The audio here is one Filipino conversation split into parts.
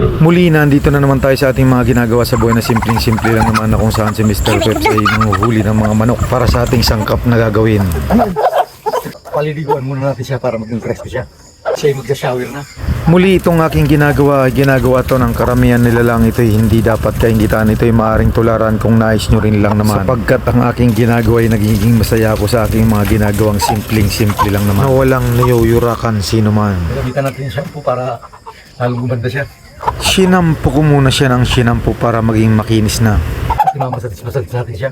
Muli, nandito na naman tayo sa ating mga ginagawa sa buhay na simpleng-simple lang naman na kung saan si Mr. Peps ay nanguhuli ng mga manok para sa ating sangkap na gagawin. Paliliguan muna natin siya para maging fresco siya. Siya ay magsa-shower na. Muli itong aking ginagawa, ginagawa to ng karamihan nila lang ito hindi dapat kaingitan. Ito ay maaring tularan kung nais nyo rin lang naman. Sapagkat ang aking ginagawa ay nagiging masaya ako sa aking mga ginagawang simpleng-simple lang naman. Na walang niyuyurakan sino man. Gamitan natin yung shampoo para lalong gumanda siya. Sinampo ko muna siya ng sinampo para maging makinis na. Masalis-masalis natin siya.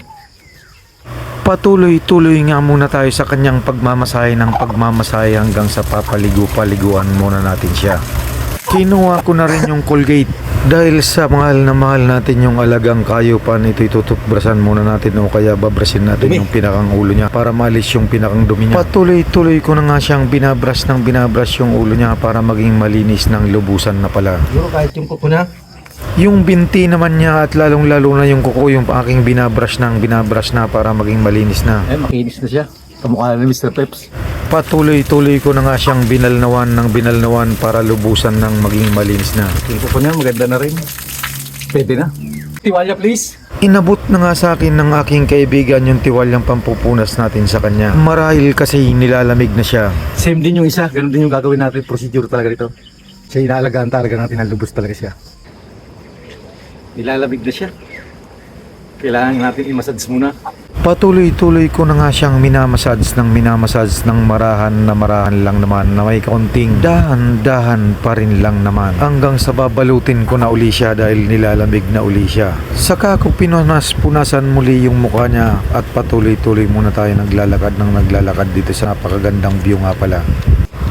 Patuloy-tuloy nga muna tayo sa kanyang pagmamasahe ng pagmamasahe hanggang sa papaligo-paliguan muna natin siya. Kinuha ko na rin yung Colgate dahil sa mahal na mahal natin yung alagang kayupan ito itututbrasan muna natin o kaya babrasin natin Dumi. yung pinakang ulo niya para malis yung pinakang dumi niya. Patuloy-tuloy ko na nga siyang binabras ng binabras yung ulo niya para maging malinis ng lubusan na pala. Siguro kahit yung kuko na, Yung binti naman niya at lalong-lalo na yung kuko yung aking binabrush ng binabrush na para maging malinis na. eh, makinis na siya. Kamukha na ni Mr. Peps. Patuloy-tuloy ko na nga siyang binalnawan ng binalnawan para lubusan ng maging malinis na. Yung kuko niya, maganda na rin. Pwede na. Tiwalya please. Inabot na nga sa akin ng aking kaibigan yung tiwalyang pampupunas natin sa kanya. Marahil kasi nilalamig na siya. Same din yung isa. Ganun din yung gagawin natin. Procedure talaga dito. Siya inaalagaan talaga natin. Nalubos talaga siya. Nilalamig na siya. Kailangan natin i-massage muna. Patuloy-tuloy ko na nga siyang minamasads ng minamasads ng marahan na marahan lang naman na may kaunting dahan-dahan pa rin lang naman hanggang sa babalutin ko na uli siya dahil nilalamig na uli siya. Saka ko pinunas-punasan muli yung mukha niya at patuloy-tuloy muna tayo naglalakad ng naglalakad dito sa napakagandang view nga pala.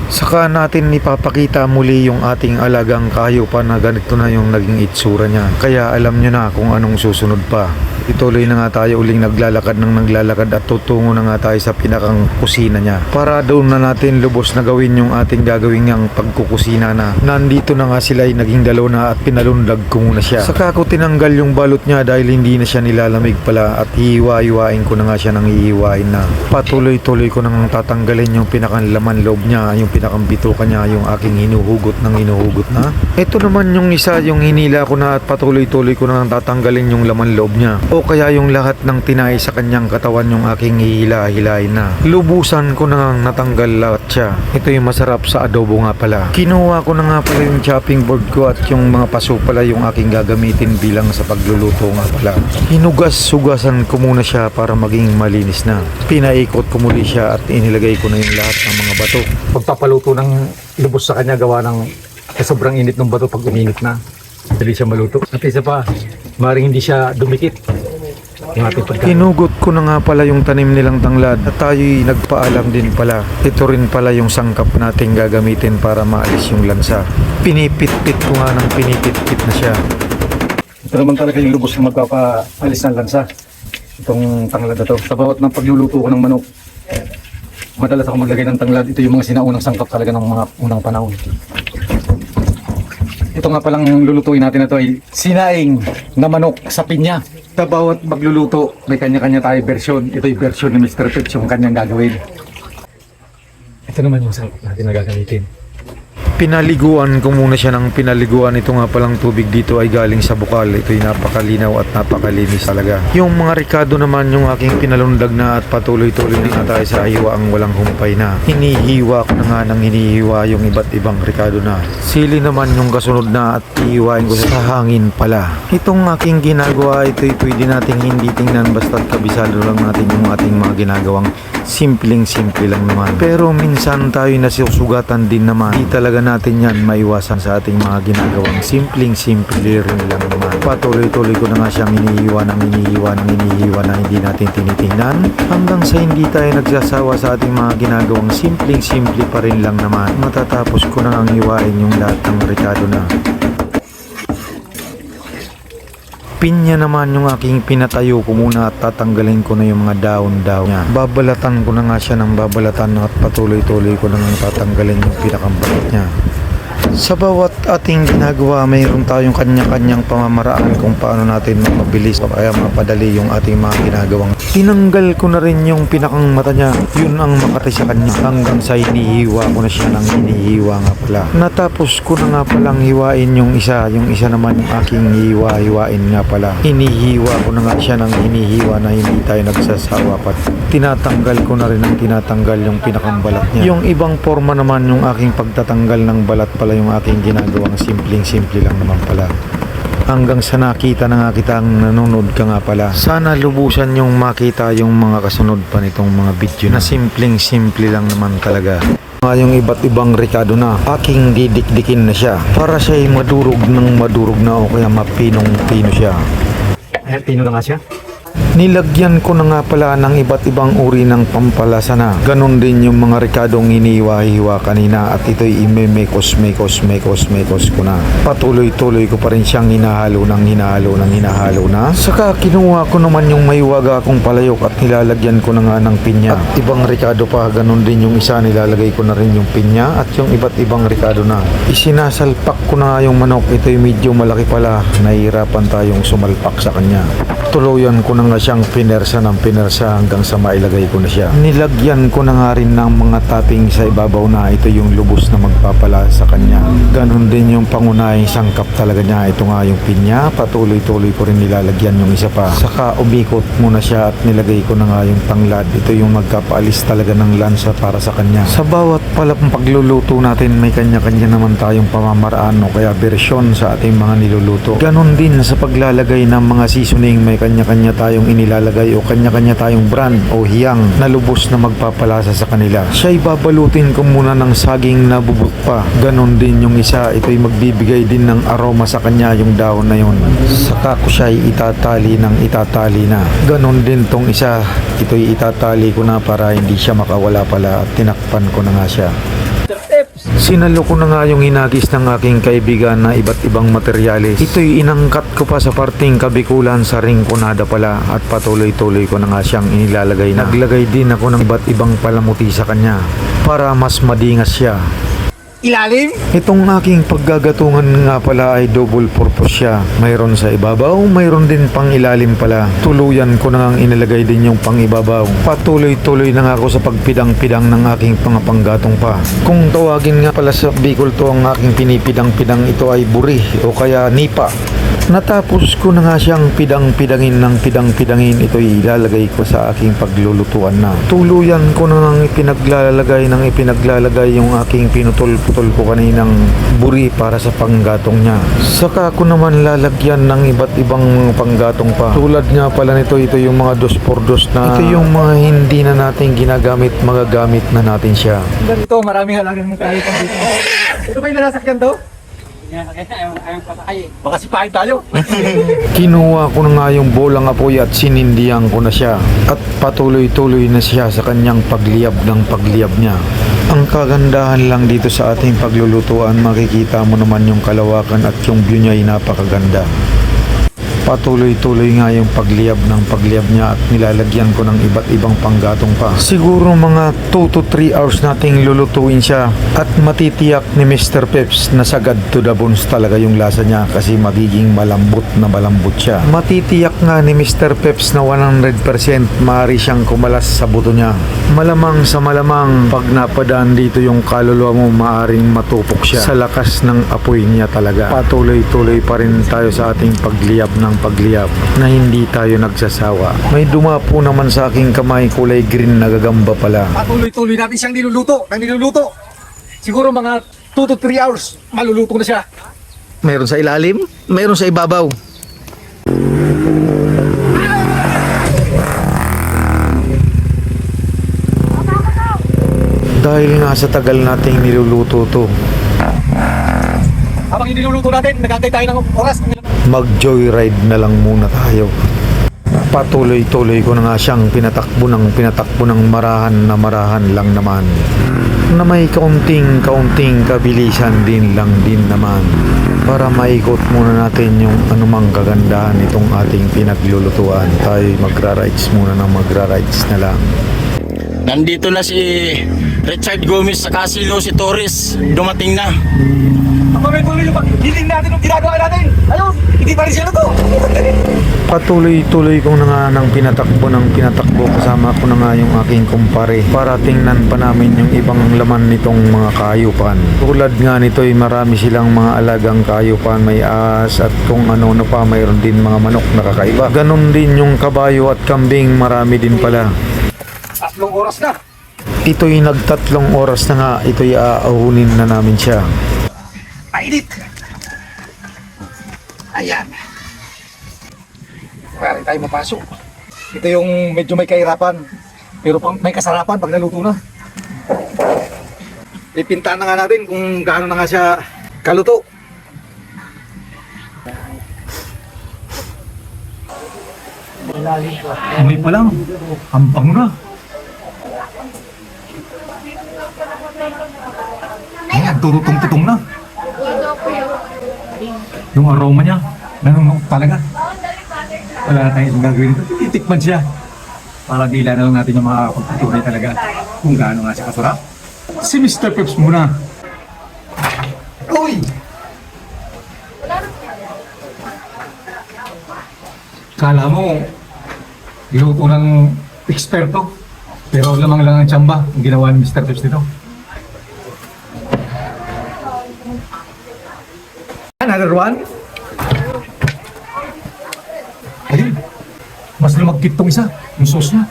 Saka natin ipapakita muli yung ating alagang kahayupan na ganito na yung naging itsura niya. Kaya alam nyo na kung anong susunod pa. Ituloy na nga tayo uling naglalakad ng naglalakad at tutungo na nga tayo sa pinakang kusina niya. Para doon na natin lubos na gawin yung ating gagawin ngang pagkukusina na. Nandito na nga sila ay naging dalaw na at pinalundag ko muna siya. Saka ko tinanggal yung balot niya dahil hindi na siya nilalamig pala at hihiwa-hiwain ko na nga siya ng hihiwain na. Patuloy-tuloy ko nang tatanggalin yung pinakang laman loob niya, yung pinakang bituka niya, yung aking hinuhugot ng hinuhugot na. Ito naman yung isa, yung hinila ko na at patuloy-tuloy ko nang tatanggalin yung laman loob niya. O kaya yung lahat ng tinay sa kanyang katawan yung aking hihila-hilain na. Lubusan ko na natanggal lahat siya. Ito yung masarap sa adobo nga pala. Kinuha ko na nga pala yung chopping board ko at yung mga paso pala yung aking gagamitin bilang sa pagluluto nga pala. Hinugas-sugasan ko muna siya para maging malinis na. Pinaikot ko muli siya at inilagay ko na yung lahat ng mga bato. Pagpapaluto ng lubos sa kanya gawa ng eh, sobrang init ng bato pag uminit na. Dali siya maluto. At isa pa, maring hindi siya dumikit. Hinugot ko na nga pala yung tanim nilang tanglad at tayo'y nagpaalam din pala. Ito rin pala yung sangkap nating gagamitin para maalis yung lansa. Pinipit-pit ko nga ng pinipit-pit na siya. Ito naman talaga yung lubos na magpapaalis ng lansa. Itong tanglad na to. Sa bawat ng pagluluto ko ng manok, madalas ako maglagay ng tanglad. Ito yung mga sinaunang sangkap talaga ng mga unang panahon. Ito nga palang lulutuin natin na to ay sinaing na manok sa pinya. Sa bawat magluluto, may kanya-kanya tayo version. Ito yung version ni Mr. Pitch yung kanyang gagawin. Ito naman yung sangkap natin na gagamitin. Pinaliguan ko muna siya ng pinaliguan. Ito nga palang tubig dito ay galing sa bukal. Ito'y napakalinaw at napakalinis talaga. Yung mga rikado naman yung aking pinalundag na at patuloy-tuloy na tayo sa hiwa ang walang humpay na. Hinihiwa ko na nga ng hinihiwa yung iba't ibang rikado na. Sili naman yung kasunod na at iiwain ko sa hangin pala. Itong aking ginagawa, ito'y pwede nating hindi tingnan basta't kabisado lang natin yung ating mga ginagawang simpleng-simple lang naman. Pero minsan tayo nasusugatan din naman. Di talaga natin yan maiwasan sa ating mga ginagawang simpleng-simple rin lang naman. Patuloy-tuloy ko na nga siyang inihiwa ng inihiwa ng inihiwa na hindi natin tinitingnan hanggang sa hindi tayo nagsasawa sa ating mga ginagawang simpleng-simple pa rin lang naman. Matatapos ko na ang hiwain yung lahat ng rekado na. Pinya naman yung aking pinatayo ko muna at tatanggalin ko na yung mga daon-daon niya. Babalatan ko na nga siya ng babalatan at patuloy-tuloy ko na nga tatanggalin yung pinakang niya. Sa bawat ating ginagawa, mayroon tayong kanya-kanyang pamamaraan kung paano natin mapabilis o kaya mapadali yung ating mga ginagawang. Tinanggal ko na rin yung pinakang mata niya. Yun ang makati sa kanya hanggang sa hinihiwa ko na siya ng hinihiwa nga pala. Natapos ko na nga palang hiwain yung isa. Yung isa naman yung aking hiwa-hiwain nga pala. Hinihiwa ko na nga siya ng hinihiwa na hindi tayo nagsasawa pa. Tinatanggal ko na rin ang tinatanggal yung pinakang balat niya. Yung ibang forma naman yung aking pagtatanggal ng balat pala yung aking ginagawang simpleng-simple lang naman pala hanggang sa nakita na nga kitang nanonood ka nga pala. Sana lubusan yung makita yung mga kasunod pa nitong mga video na simpleng simple lang naman talaga. Nga yung iba't ibang Ricardo na aking didikdikin na siya para siya'y madurog ng madurog na o kaya mapinong pino siya. Eh, pino na nga siya. Nilagyan ko na nga pala ng iba't ibang uri ng pampalasa na. Ganon din yung mga rikadong iniwa-hiwa kanina at ito'y imemekos, mekos, mekos, mekos ko na. Patuloy-tuloy ko pa rin siyang hinahalo ng hinahalo ng hinahalo na. Saka kinuha ko naman yung may waga kong palayok at nilalagyan ko na nga ng pinya. At ibang rikado pa, ganon din yung isa nilalagay ko na rin yung pinya at yung iba't ibang rikado na. Isinasalpak ko na yung manok. Ito'y medyo malaki pala. Nahihirapan tayong sumalpak sa kanya. Tuluyan ko na nga siyang pinersa ng pinersa hanggang sa mailagay ko na siya. Nilagyan ko na nga rin ng mga topping sa ibabaw na ito yung lubos na magpapala sa kanya. Ganon din yung pangunahing sangkap talaga niya. Ito nga yung pinya. Patuloy-tuloy ko rin nilalagyan yung isa pa. Saka umikot muna siya at nilagay ko na nga yung tanglad. Ito yung magkapaalis talaga ng lansa para sa kanya. Sa bawat palang pagluluto natin may kanya-kanya naman tayong pamamaraan o kaya bersyon sa ating mga niluluto. Ganon din sa paglalagay ng mga seasoning may kanya-kanya tayong inilalagay o kanya-kanya tayong brand o hiyang na lubos na magpapalasa sa kanila. Siya'y babalutin ko muna ng saging na bubot pa. Ganon din yung isa, ito'y magbibigay din ng aroma sa kanya yung dahon na yun. Saka ko siya'y itatali ng itatali na. Ganon din tong isa, ito'y itatali ko na para hindi siya makawala pala at tinakpan ko na nga siya. Sinalo ko na nga yung hinagis ng aking kaibigan na iba't ibang materyales. Ito'y inangkat ko pa sa parting kabikulan sa ringkonada pala at patuloy-tuloy ko na nga siyang inilalagay na. Naglagay din ako ng iba't ibang palamuti sa kanya para mas madingas siya. Ilalim? Itong aking paggagatungan nga pala ay double purpose siya. Mayroon sa ibabaw, mayroon din pang ilalim pala. Tuluyan ko na ngang inilagay din yung pang ibabaw. Patuloy-tuloy na nga ako sa pagpidang-pidang ng aking pangapanggatong pa. Kung tawagin nga pala sa Bicol to ang aking pinipidang-pidang ito ay buri o kaya nipa. Natapos ko na nga siyang pidang-pidangin ng pidang-pidangin ito'y ilalagay ko sa aking paglulutuan na. Tuluyan ko na nang ipinaglalagay ng ipinaglalagay yung aking pinutol-putol ko kaninang buri para sa panggatong niya. Saka ko naman lalagyan ng iba't ibang panggatong pa. Tulad nga pala nito, ito yung mga dos por dos na ito yung mga hindi na natin ginagamit, magagamit na natin siya. Ganito, maraming halagang tayo pang dito. Ito ba yung nasasakyan to? Baka sipahin tayo. Kinuha ko na nga yung bolang apoy at sinindihan ko na siya at patuloy-tuloy na siya sa kanyang pagliyab ng pagliyab niya. Ang kagandahan lang dito sa ating paglulutuan, makikita mo naman yung kalawakan at yung view niya ay napakaganda. Patuloy-tuloy nga yung pagliyab ng pagliyab niya at nilalagyan ko ng iba't ibang panggatong pa. Siguro mga 2 to 3 hours nating lulutuin siya at matitiyak ni Mr. Peps na sagad to the bones talaga yung lasa niya kasi magiging malambot na malambot siya. Matitiyak nga ni Mr. Peps na 100% maaari siyang kumalas sa buto niya. Malamang sa malamang pag napadaan dito yung kaluluwa mo maaring matupok siya sa lakas ng apoy niya talaga. Patuloy-tuloy pa rin tayo sa ating pagliyab ng pagliyab na hindi tayo nagsasawa. May dumapo naman sa aking kamay kulay green na gagamba pala. Patuloy-tuloy natin siyang niluluto. Nang niluluto. Siguro mga 2 to 3 hours, maluluto na siya. Meron sa ilalim, meron sa ibabaw. Dahil nga sa tagal nating niluluto to, Habang niluluto natin, nagantay tayo ng oras. Mag-joyride na lang muna tayo. Patuloy-tuloy ko na nga siyang pinatakbo ng pinatakbo ng marahan na marahan lang naman. Na may kaunting kaunting kabilisan din lang din naman. Para maikot muna natin yung anumang kagandahan nitong ating pinaglulutuan. Tayo magra-rides muna ng magra-rides na lang. Nandito na si Richard Gomez sa Casilo, si Torres. Dumating na. Patuloy-tuloy yung paghiling natin ng ginagawa natin. Ayun, hindi pa rin siya na to. Patuloy-tuloy kong na nga nang pinatakbo ng pinatakbo kasama ko na nga yung aking kumpare para tingnan pa namin yung ibang laman nitong mga kayupan. Tulad nga nito ay marami silang mga alagang kayupan, may as at kung ano na pa mayroon din mga manok na kakaiba. Ganon din yung kabayo at kambing marami din pala. Tatlong oras na. Ito'y nagtatlong oras na nga, ito'y aahunin na namin siya. Painit. Ayan. Pare tayo mapasok. Ito yung medyo may kahirapan. Pero pang may kasarapan pag naluto na. Ipinta na nga natin kung gaano na nga siya kaluto. Amoy pa lang. Ang bango na. Ayan, turutong-tutong na. Yung aroma niya, nanunok talaga. Wala na tayong gagawin ito. Titikman siya. Para dila lang natin yung mga pagtutunay talaga kung gaano nga siya kasarap. Si Mr. Peps muna. Uy! Kala mo, luto ng eksperto. Pero lamang lang ang tsamba ang ginawa ni Mr. Peps dito. Another one? Ayun. Mas lumagkit tong isa. Yung sauce niya.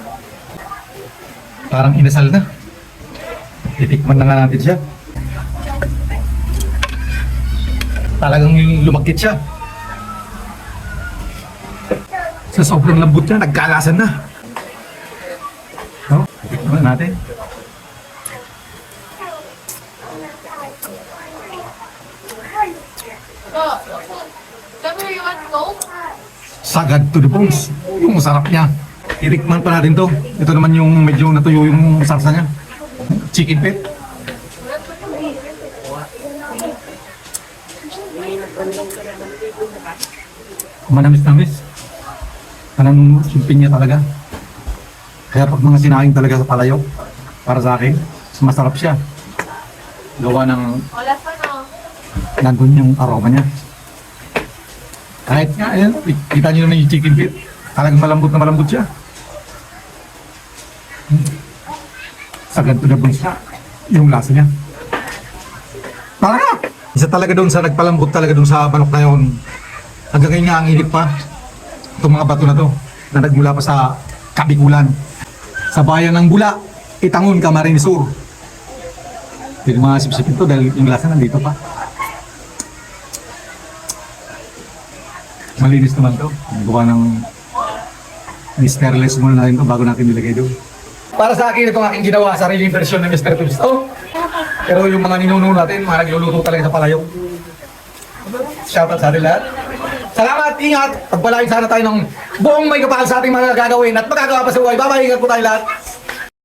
Parang inasal na. Titikman na nga natin siya. Talagang lumagkit siya. Sa sobrang lambot niya, nagkalasan na. No? Titikman na natin. Sagad to the bones. Yung sarap niya. Itikman pa natin to. Ito naman yung medyo natuyo yung sarsa niya. Chicken pit. Manamis-namis. Anong sumpin niya talaga. Kaya pag mga sinaing talaga sa palayok, para sa akin, mas masarap siya. Gawa ng nandun yung aroma niya. Kahit nga, ayan, kita niyo naman yung chicken feet. Talagang malambot na malambot siya. Hmm. Sagad to the bones siya. Yung lasa niya. Talaga! Isa talaga doon sa nagpalambot talaga doon sa manok na yun. Hanggang ngayon nga ang inip pa. Itong mga bato na to na nagmula pa sa Kabikulan. Sa bayan ng Bula, Itangon, Camarines Sur. Yung mga sipsipin to dahil yung lasa nandito pa. Malinis naman to. Gawa ng ni-sterilize muna natin to bago natin nilagay doon. Para sa akin, ito ang aking ginawa, sariling version ng Mr. Pips to. Pero yung mga ninuno natin, mga nagluluto talaga sa palayok. Shoutout sa atin lahat. Salamat, ingat! Pagpalain sana tayo ng buong may kapal sa ating mga gagawin at magagawa pa sa buhay. Bye-bye, ingat po tayo lahat.